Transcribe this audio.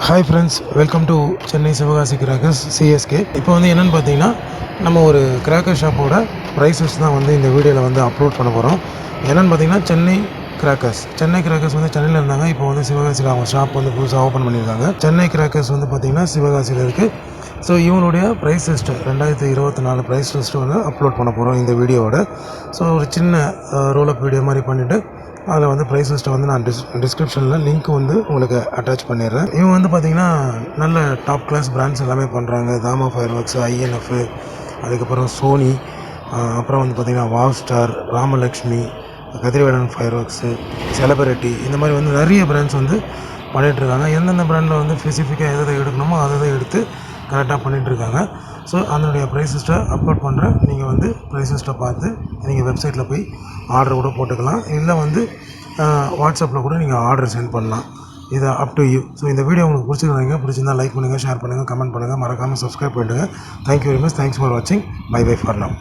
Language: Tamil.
Hi friends welcome to Chennai Sivakasi crackers CSK இப்போ வந்து என்னென்னு பார்த்தீங்கன்னா நம்ம ஒரு கிராக்கர் ஷாப்போட ப்ரைஸஸ் தான் வந்து இந்த வீடியோவில் வந்து அப்லோட் பண்ண போகிறோம் என்னென்னு பார்த்தீங்கன்னா சென்னை கிராக்கர்ஸ் சென்னை கிராக்கர்ஸ் வந்து சென்னையில் இருந்தாங்க இப்போ வந்து சிவகாசியில் அவங்க ஷாப் வந்து புதுசாக ஓப்பன் பண்ணியிருக்காங்க. சென்னை கிராக்கர்ஸ் வந்து பார்த்திங்கன்னா சிவகாசியில் இருக்குது ஸோ இவனுடைய ப்ரைஸ் லிஸ்ட்டு ரெண்டாயிரத்தி இருபத்தி நாலு ப்ரைஸ் லிஸ்ட்டு வந்து அப்லோட் பண்ண போகிறோம் இந்த வீடியோவோட ஸோ ஒரு சின்ன ரோலப் வீடியோ மாதிரி பண்ணிவிட்டு அதில் வந்து ப்ரைஸ் லிஸ்ட்டை வந்து நான் டிஸ் டிஸ்கிரிப்ஷனில் லிங்க் வந்து உங்களுக்கு அட்டாச் பண்ணிடுறேன். இவங்க வந்து பார்த்திங்கன்னா நல்ல டாப் கிளாஸ் பிராண்ட்ஸ் எல்லாமே பண்ணுறாங்க தாமா ஃபயர் ஒர்க்ஸ் ஐஎன்எஃப் அதுக்கப்புறம் சோனி அப்புறம் வந்து பார்த்திங்கன்னா wow star Ramalakshmi Kathiravelan fireworks celebrity இந்த மாதிரி வந்து நிறைய பிராண்ட்ஸ் வந்து பண்ணிகிட்டு இருக்காங்க. எந்தெந்த பிராண்டில் வந்து ஸ்பெசிஃபிக்காக எதை எதை எடுக்கணுமோ அதை அதை எடுத்து கரெக்டாக பண்ணிகிட்ருக்காங்க ஸோ அதனுடைய ப்ரைஸ் லிஸ்ட்டை அப்லோட் பண்ணுறேன் நீங்கள் வந்து ப்ரைஸ் லிஸ்ட்டை பார்த்து நீங்கள் வெப்சைட்டில் போய் ஆர்டர் கூட போட்டுக்கலாம். இல்லை வந்து வாட்ஸ்அப்பில் கூட நீங்கள் ஆர்டர் சென்ட் பண்ணலாம். இது அப் டு யூ ஸோ இந்த வீடியோ உங்களுக்கு பிடிச்சிருந்தீங்க பிடிச்சிருந்தா லைக் பண்ணுங்கள் ஷேர் பண்ணுங்கள் கமெண்ட் பண்ணுங்கள் மறக்காமல் சப்ஸ்கிரைப் பண்ணிடுங்க. Thank you very much thanks for வாட்சிங் பை பை ஃபார் நவ்